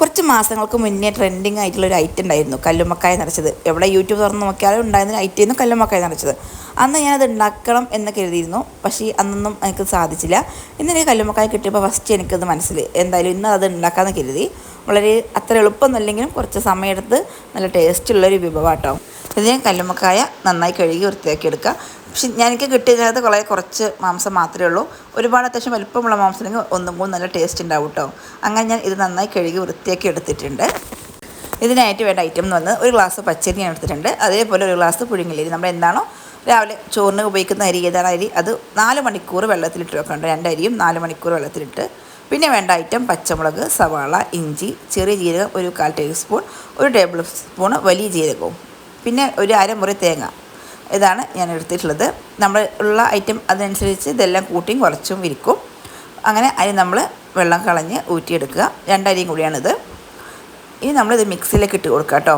കുറച്ച് മാസങ്ങൾക്ക് മുന്നേ ട്രെൻഡിങ് ആയിട്ടുള്ള ഒരു ഐറ്റം ഉണ്ടായിരുന്നു. കല്ലുമ്മക്കായ നിറച്ചത്. എവിടെ യൂട്യൂബ് തുറന്ന് നോക്കിയാലും ഉണ്ടായിരുന്ന ഐറ്റം ആയിരുന്നു കല്ലുമ്മക്കായ നിറച്ചത്. അന്ന് ഞാനത് ഉണ്ടാക്കണം എന്ന് കരുതിയിരുന്നു. പക്ഷേ അന്നൊന്നും എനിക്ക് സാധിച്ചില്ല. ഇന്ന് എനിക്ക് കല്ലുമ്മക്കായ കിട്ടിയപ്പോൾ ഫസ്റ്റ് എനിക്കത് മനസ്സിൽ എന്തായാലും ഇന്ന് അത് ഉണ്ടാക്കാമെന്ന് കരുതി. വളരെ അത്ര എളുപ്പമൊന്നുമില്ലെങ്കിലും കുറച്ച് സമയമെടുത്ത് നല്ല ടേസ്റ്റുള്ളൊരു വിഭവമാട്ടോ. ഇതിന് കല്ലുമ്മക്കായ നന്നായി കഴുകി വൃത്തിയാക്കി എടുക്കുക പക്ഷെ ഞാൻ എനിക്ക് കിട്ടിയതിനകത്ത് വളരെ കുറച്ച് മാംസം മാത്രമേ ഉള്ളൂ. ഒരുപാട് അത്യാവശ്യം വലുപ്പമുള്ള മാംസമെങ്കിൽ ഒന്നും കൂടി നല്ല ടേസ്റ്റ് ഉണ്ടാവും കേട്ടോ അങ്ങനെ ഞാൻ ഇത് നന്നായി കഴുകി വൃത്തിയാക്കി എടുത്തിട്ടുണ്ട്. ഇതിനായിട്ട് വേണ്ട ഐറ്റം എന്ന് പറഞ്ഞത് ഒരു ഗ്ലാസ് പച്ചരി ഞാൻ എടുത്തിട്ടുണ്ട്. അതേപോലെ ഒരു ഗ്ലാസ് പുഴുങ്ങലരി. നമ്മൾ എന്താണോ രാവിലെ ചോറിന് ഉപയോഗിക്കുന്ന അരി ഏതാണ് അരി? അത് നാല് മണിക്കൂർ വെള്ളത്തിലിട്ട് രണ്ട് അരിയും നാല് മണിക്കൂർ വെള്ളത്തിലിട്ട്. പിന്നെ വേണ്ട ഐറ്റം പച്ചമുളക് സവാള ഇഞ്ചി ചെറിയ ജീരകം ഒരു കാൽ ടേബിൾ സ്പൂൺ ഒരു ടേബിൾ സ്പൂൺ വലിയ ജീരകവും. പിന്നെ ഒരു അരമുറി തേങ്ങ. ഇതാണ് ഞാൻ എടുത്തിട്ടുള്ളത്. നമ്മൾ ഉള്ള ഐറ്റം അതനുസരിച്ച് ഇതെല്ലാം കൂട്ടിയും കുറച്ചും വിരിക്കും. അങ്ങനെ അരി നമ്മൾ വെള്ളം കളഞ്ഞ് ഊറ്റിയെടുക്കുക. രണ്ടരിയും കൂടിയാണിത്. ഇനി നമ്മളിത് മിക്സിയിലേക്ക് ഇട്ട് കൊടുക്കുക കേട്ടോ.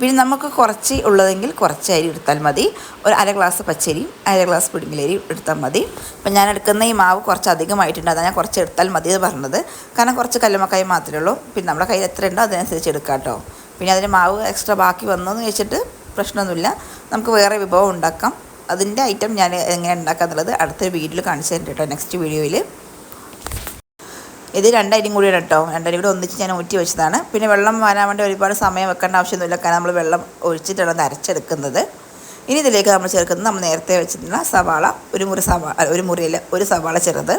പിന്നെ നമുക്ക് കുറച്ച് ഉള്ളതെങ്കിൽ കുറച്ച് അരി എടുത്താൽ മതി. ഒരു അര ഗ്ലാസ് പച്ചരിയും അര ഗ്ലാസ് പുഴുങ്ങിലരിയും എടുത്താൽ മതി. അപ്പം ഞാൻ എടുക്കുന്ന ഈ മാവ് കുറച്ച് അധികമായിട്ടുണ്ട്. അതാണ് ഞാൻ കുറച്ച് എടുത്താൽ മതി എന്ന് പറഞ്ഞത്. കാരണം കുറച്ച് കല്ലുമക്കായി മാത്രമേ ഉള്ളൂ. പിന്നെ നമ്മുടെ കയ്യിൽ എത്ര ഉണ്ടോ അതനുസരിച്ച് എടുക്കാം കേട്ടോ. പിന്നെ അതിന് മാവ് എക്സ്ട്രാ ബാക്കി വന്നു എന്ന് വെച്ചിട്ട് പ്രശ്നമൊന്നുമില്ല. നമുക്ക് വേറെ വിഭവം ഉണ്ടാക്കാം. അതിന്റെ ഐറ്റം ഞാൻ എങ്ങനെ ഉണ്ടാക്കുക എന്നുള്ളത് അടുത്ത വീഡിയോയിൽ കാണിച്ചു തരുന്നുണ്ട് കേട്ടോ നെക്സ്റ്റ് വീഡിയോയിൽ. ഇത് രണ്ടരിയും കൂടിയാണ് കേട്ടോ. രണ്ടരിയും കൂടി ഒന്നിച്ച് ഞാൻ ഊറ്റി വെച്ചതാണ്. പിന്നെ വെള്ളം വരാൻ വേണ്ടി ഒരുപാട് സമയം വെക്കേണ്ട ആവശ്യമൊന്നുമില്ല. കാരണം നമ്മൾ വെള്ളം ഒഴിച്ചിട്ടാണ് അരച്ചെടുക്കുന്നത്. ഇനി ഇതിലേക്ക് നമ്മൾ ചേർക്കുന്നത് നമ്മൾ നേരത്തെ വെച്ചിട്ടുള്ള സവാള ഒരു മുറി സവാള ഒരു മുറിയിൽ ഒരു സവാള ചെറുത്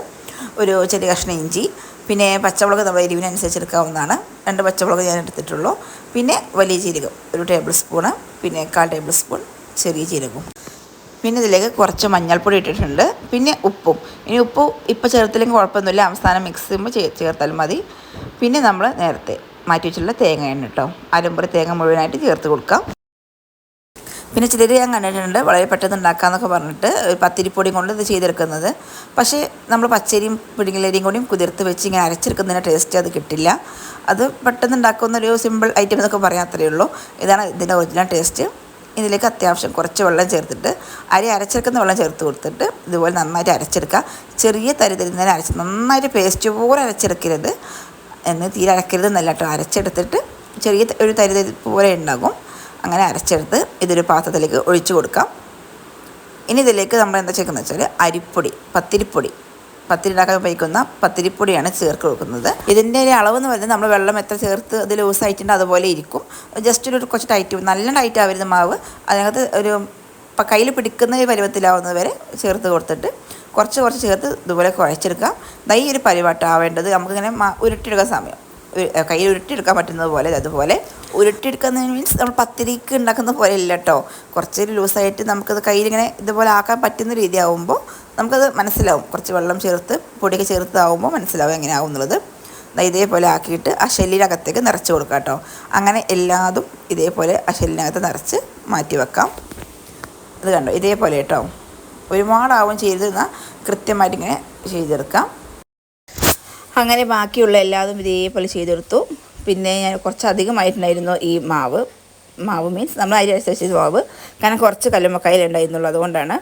ഒരു ചെറിയ കഷ്ണം ഇഞ്ചി പിന്നെ പച്ചമുളക് നമ്മൾ എരിവിനനുസരിച്ച് എടുക്കാവുന്നതാണ്. രണ്ട് പച്ചമുളക് ഞാൻ എടുത്തിട്ടുള്ളൂ. പിന്നെ വലിയ ജീരകം ഒരു ടേബിൾ സ്പൂണ് പിന്നെ കാൽ ടേബിൾ സ്പൂൺ ചെറിയ ജീരകവും. പിന്നെ ഇതിലേക്ക് കുറച്ച് മഞ്ഞൾപ്പൊടി ഇട്ടിട്ടുണ്ട്. പിന്നെ ഉപ്പും. ഇനി ഉപ്പ് ഇപ്പോൾ ചേർത്തില്ലെങ്കിൽ കുഴപ്പമൊന്നുമില്ല. അവസാനം മിക്സ് ചെയ്യുമ്പോൾ ചേർത്താൽ മതി. പിന്നെ നമ്മൾ നേരത്തെ മാറ്റി വെച്ചിട്ടുള്ള തേങ്ങ എണ്ണ കേട്ടോ അരമ്പുറി തേങ്ങ മുഴുവനായിട്ട് ചേർത്ത് കൊടുക്കാം. പിന്നെ ചിലർ ഞാൻ കണ്ടിട്ടുണ്ട് വളരെ പെട്ടെന്ന് ഉണ്ടാക്കാമെന്നൊക്കെ പറഞ്ഞിട്ട് പത്തിരിപ്പൊടിയും കൊണ്ട് ഇത് ചെയ്തെടുക്കുന്നത്. പക്ഷേ നമ്മൾ പച്ചരിയും പിടിങ്ങലരിയും കൂടിയും കുതിർത്ത് വെച്ച് ഇങ്ങനെ അരച്ചെടുക്കുന്നതിന് ടേസ്റ്റ് അത് കിട്ടില്ല. അത് പെട്ടെന്ന് ഉണ്ടാക്കുന്ന ഒരു സിമ്പിൾ ഐറ്റം എന്നൊക്കെ പറയാൻ അത്രയേ ഉള്ളൂ. ഇതാണ് ഇതിന്റെ ഒറിജിനൽ ടേസ്റ്റ് ഇതിലേക്ക് അത്യാവശ്യം കുറച്ച് വെള്ളം ചേർത്തിട്ട് അരി അരച്ചെടുക്കുന്ന വെള്ളം ചേർത്ത് കൊടുത്തിട്ട് ഇതുപോലെ നന്നായിട്ട് അരച്ചെടുക്കുക. ചെറിയ തരി തരുന്നതിന് അരച്ച് നന്നായിട്ട് പേസ്റ്റ് പോലെ അരച്ചെടുക്കരുത്. എന്ന് തീരെ അരക്കരുത് എന്നല്ല കേട്ടോ. അരച്ചെടുത്തിട്ട് ചെറിയ ഒരു തരി പോലെ ഉണ്ടാകും. അങ്ങനെ അരച്ചെടുത്ത് ഇതൊരു പാത്രത്തിലേക്ക് ഒഴിച്ചു കൊടുക്കാം. ഇനി ഇതിലേക്ക് നമ്മൾ എന്താ ചേർക്കുന്നത് വെച്ചാൽ അരിപ്പൊടി പത്തിരിപ്പൊടി. പത്തിരി ഉണ്ടാക്കാൻ ഉപയോഗിക്കുന്ന പത്തിരിപ്പൊടിയാണ് ചേർത്ത് കൊടുക്കുന്നത്. ഇതിന്റെ ഒരു അളവ് എന്ന് പറയുന്നത് നമ്മൾ വെള്ളം എത്ര ചേർത്ത് അത് ലൂസ് ആയിട്ടുണ്ട് അതുപോലെ ഇരിക്കും. ജസ്റ്റ് ഒരു കുറച്ച് ടൈറ്റ് നല്ല ടൈറ്റ് ആവരുത് മാവ്. അതിനകത്ത് ഒരു കയ്യിൽ പിടിക്കുന്ന ഒരു പരുവത്തിലാവുന്നത് വരെ ചേർത്ത് കൊടുത്തിട്ട് കുറച്ച് കുറച്ച് ചേർത്ത് ഇതുപോലെ കുഴച്ചെടുക്കാം. ദാ ഒരു പരിവാട്ടം ആവേണ്ടത്. നമുക്കിങ്ങനെ ഉരുട്ടിയെടുക്കാൻ സമയം. കയ്യിൽ ഉരുട്ടിയെടുക്കാൻ പറ്റുന്നത് പോലെ അതുപോലെ ഉരുട്ടിയെടുക്കുന്നത് മീൻസ് നമ്മൾ പത്തിരിക്ക് ഉണ്ടാക്കുന്ന പോലെ ഇല്ല കേട്ടോ കുറച്ച് ലൂസായിട്ട് നമുക്കത് കയ്യിലിങ്ങനെ ഇതുപോലെ ആക്കാൻ പറ്റുന്ന രീതി രീതിയാവുമ്പോൾ നമുക്കത് മനസ്സിലാവും. കുറച്ച് വെള്ളം ചേർത്ത് പൊടിയൊക്കെ ചേർത്താവുമ്പോൾ മനസ്സിലാവും എങ്ങനെയാവും എന്നുള്ളത്. ഇതേപോലെ ആക്കിയിട്ട് ആ ഷെല്ലിനകത്തേക്ക് നിറച്ച് കൊടുക്കാം കേട്ടോ അങ്ങനെ എല്ലാതും ഇതേപോലെ ആ ഷെല്ലിനകത്ത് നിറച്ച് മാറ്റി വെക്കാം. ഇത് കണ്ടോ? ഇതേപോലെ കേട്ടോ ഒരുപാടാവും ചെയ്തിരുന്ന കൃത്യമായിട്ട് ഇങ്ങനെ ചെയ്തെടുക്കാം. അങ്ങനെ ബാക്കിയുള്ള എല്ലാതും ഇതേപോലെ ചെയ്തെടുത്തു. പിന്നെ ഞാൻ കുറച്ച് അധികമായിട്ടുണ്ടായിരുന്നു ഈ മാവ്. മാവ് മീൻസ് നമ്മൾ അരി അനുസരിച്ച് മാവ്. കാരണം കുറച്ച് കല്ലുമ്മക്കായിലുണ്ടായിരുന്നുള്ളൂ അതുകൊണ്ടാണ്.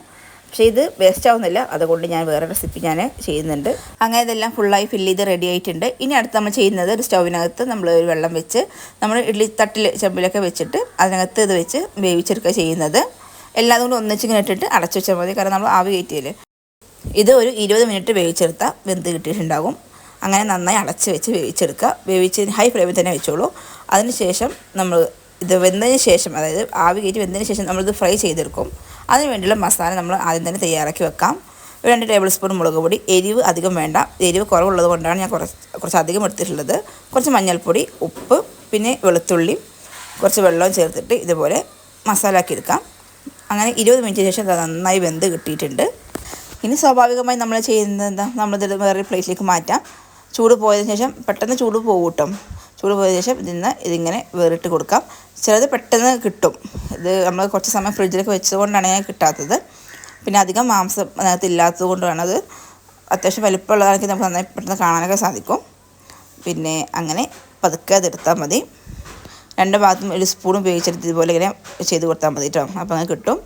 പക്ഷേ ഇത് വേസ്റ്റ് ആവുന്നില്ല. അതുകൊണ്ട് ഞാൻ വേറെ റെസിപ്പി ഞാൻ ചെയ്യുന്നുണ്ട്. അങ്ങനെ ഇതെല്ലാം ഫുള്ളായി ഫില്ല് ചെയ്ത് റെഡി ആയിട്ടുണ്ട്. ഇനി അടുത്ത് നമ്മൾ ചെയ്യുന്നത് ഒരു സ്റ്റൗവിനകത്ത് നമ്മൾ ഒരു വെള്ളം വെച്ച് നമ്മൾ ഇഡ്ഡലി തട്ടിൽ ചെമ്പിലൊക്കെ വെച്ചിട്ട് അതിനകത്ത് ഇത് വെച്ച് വേവിച്ചെടുക്കുക ചെയ്യുന്നത്. എല്ലാം കൂടി ഒന്നിച്ചിങ്ങനെ ഇട്ടിട്ട് അടച്ചു വെച്ചാൽ മതി. കാരണം നമ്മൾ ആവി കയറ്റിയല്ലേ. ഇത് ഒരു ഇരുപത് മിനിറ്റ് വേവിച്ചെടുത്താൽ വെന്ത് കിട്ടിയിട്ടുണ്ടാകും. അങ്ങനെ നന്നായി അടച്ച് വെച്ച് വേവിച്ചെടുക്കുക. വേവിച്ച് ഹൈ ഫ്ലെയിമിൽ തന്നെ വെച്ചോളൂ. അതിന് ശേഷം നമ്മൾ ഇത് വെന്തതിന് ശേഷം അതായത് ആവി കയറ്റി വെന്തതിന് ശേഷം നമ്മളിത് ഫ്രൈ ചെയ്തെടുക്കും. അതിന് വേണ്ടിയുള്ള മസാല നമ്മൾ ആദ്യം തന്നെ തയ്യാറാക്കി വെക്കാം. രണ്ട് ടേബിൾ സ്പൂൺ മുളക് പൊടി. എരിവ് അധികം വേണ്ട. എരിവ് കുറവുള്ളത് കൊണ്ടാണ് ഞാൻ കുറച്ച് കുറച്ച് അധികം എടുത്തിട്ടുള്ളത്. കുറച്ച് മഞ്ഞൾപ്പൊടി ഉപ്പ് പിന്നെ വെളുത്തുള്ളി കുറച്ച് വെള്ളവും ചേർത്തിട്ട് ഇതുപോലെ മസാല ആക്കി എടുക്കാം. അങ്ങനെ ഇരുപത് മിനിറ്റ് ശേഷം അത് നന്നായി വെന്ത് കിട്ടിയിട്ടുണ്ട്. ഇനി സ്വാഭാവികമായി നമ്മൾ ചെയ്യുന്നത് എന്താ? നമ്മളിത് വേറൊരു പ്ലേറ്റിലേക്ക് മാറ്റാം. ചൂട് പോയതിന് ശേഷം പെട്ടെന്ന് ചൂട് പോകും കേട്ടോ ചൂട് പോയതിന് ശേഷം ഇതിൽ നിന്ന് ഇതിങ്ങനെ വേറിട്ട് കൊടുക്കാം. ചിലത് പെട്ടെന്ന് കിട്ടും. ഇത് നമ്മൾ കുറച്ച് സമയം ഫ്രിഡ്ജിലൊക്കെ വെച്ചതുകൊണ്ടാണ് ഞാൻ കിട്ടാത്തത്. പിന്നെ അധികം മാംസം അതിനകത്ത് ഇല്ലാത്തത് കൊണ്ടാണ് അത് അത്യാവശ്യം വലിപ്പമുള്ളതാണെങ്കിൽ നമുക്ക് നന്നായി പെട്ടെന്ന് കാണാനൊക്കെ സാധിക്കും. പിന്നെ അങ്ങനെ പതുക്കെ അതെടുത്താൽ മതി. രണ്ട് ഭാഗത്തും ഒരു സ്പൂൺ ഉപയോഗിച്ചെടുത്ത് ഇതുപോലെ ഇങ്ങനെ ചെയ്ത് കൊടുത്താൽ മതി കേട്ടോ അപ്പോൾ അങ്ങനെ കിട്ടും.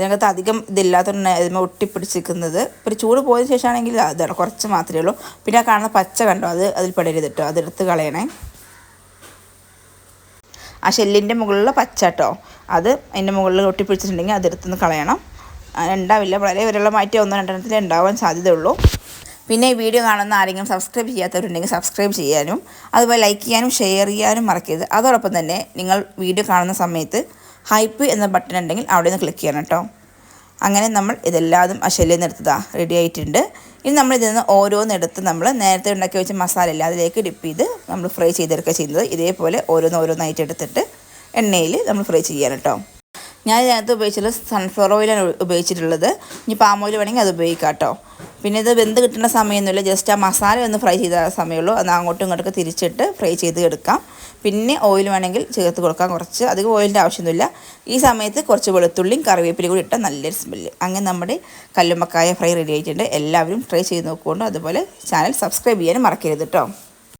ഇതിനകത്ത് അധികം ഇതില്ലാത്തതുകൊണ്ട് ഇതിന് ഒട്ടിപ്പിടിച്ചിരിക്കുന്നത്. ഒരു ചൂട് പോയതിന് ശേഷമാണെങ്കിൽ അതാണ് കുറച്ച് മാത്രമേ ഉള്ളൂ. പിന്നെ ആ കാണുന്ന പച്ച കണ്ടോ? അത് അതിൽ പെടരുത് കേട്ടോ. അതെടുത്ത് കളയണേ. ആ ഷെല്ലിന്റെ മുകളിലുള്ള പച്ച കേട്ടോ. അത് അതിന്റെ മുകളിൽ ഒട്ടിപ്പിടിച്ചിട്ടുണ്ടെങ്കിൽ അതെടുത്തുനിന്ന് കളയണം. ഉണ്ടാവില്ല വളരെ വിരളമായിട്ട് ഒന്നോ രണ്ടെണ്ണത്തിൽ ഉണ്ടാവാൻ സാധ്യതയുള്ളൂ പിന്നെ ഈ വീഡിയോ കാണുന്ന ആരെങ്കിലും സബ്സ്ക്രൈബ് ചെയ്യാത്തവരുണ്ടെങ്കിൽ സബ്സ്ക്രൈബ് ചെയ്യാനും അതുപോലെ ലൈക്ക് ചെയ്യാനും ഷെയർ ചെയ്യാനും മറക്കരുത്. അതോടൊപ്പം തന്നെ നിങ്ങൾ വീഡിയോ കാണുന്ന സമയത്ത് ഹൈപ്പ് എന്ന ബട്ടൺ ഉണ്ടെങ്കിൽ അവിടെ നിന്ന് ക്ലിക്ക് ചെയ്യണം കേട്ടോ അങ്ങനെ നമ്മൾ ഇതെല്ലാതും ആ നിർത്തതാ റെഡി ആയിട്ടുണ്ട്. ഇനി നമ്മൾ ഇതിൽ നിന്ന് ഓരോന്നെടുത്ത് നമ്മൾ നേരത്തെ ഉണ്ടാക്കി വെച്ച മസാല ഇല്ല അതിലേക്ക് ഡിപ്പ് ചെയ്ത് നമ്മൾ ഫ്രൈ ചെയ്തെടുക്കുക ചെയ്യുന്നത്. ഇതേപോലെ ഓരോന്ന് ഓരോന്നായിട്ട് എടുത്തിട്ട് എണ്ണയിൽ നമ്മൾ ഫ്രൈ ചെയ്യാൻ കേട്ടോ ഞാൻ ഇതിനകത്ത് ഉപയോഗിച്ചിട്ടുള്ള സൺഫ്ലവർ ഓയിലാണ് ഉപയോഗിച്ചിട്ടുള്ളത്. ഇനി പാമോയിൽ വേണമെങ്കിൽ അത് ഉപയോഗിക്കാം കേട്ടോ പിന്നെ ഇത് വെന്ത് കിട്ടുന്ന സമയമൊന്നുമില്ല. ജസ്റ്റ് ആ മസാല ഒന്ന് ഫ്രൈ ചെയ്ത സമയമുള്ളൂ. അത് അങ്ങോട്ടും ഇങ്ങോട്ടൊക്കെ തിരിച്ചിട്ട് ഫ്രൈ ചെയ്ത് എടുക്കാം. പിന്നെ ഓയിൽ വേണമെങ്കിൽ ചേർത്ത് കൊടുക്കാം കുറച്ച്. അധികം ഓയിലിന്റെ ആവശ്യമൊന്നുമില്ല. ഈ സമയത്ത് കുറച്ച് വെളുത്തുള്ളിയും കറിവേപ്പിലയും കൂടി ഇട്ടാൽ നല്ലൊരു സ്മെല്ല് അങ്ങനെ നമ്മുടെ കല്ലുമ്മക്കായ ഫ്രൈ റെഡി ആയിട്ടുണ്ട്. എല്ലാവരും ട്രൈ ചെയ്ത് നോക്കുകൊണ്ട്. അതുപോലെ ചാനൽ സബ്സ്ക്രൈബ് ചെയ്യാനും മറക്കരുത് കേട്ടോ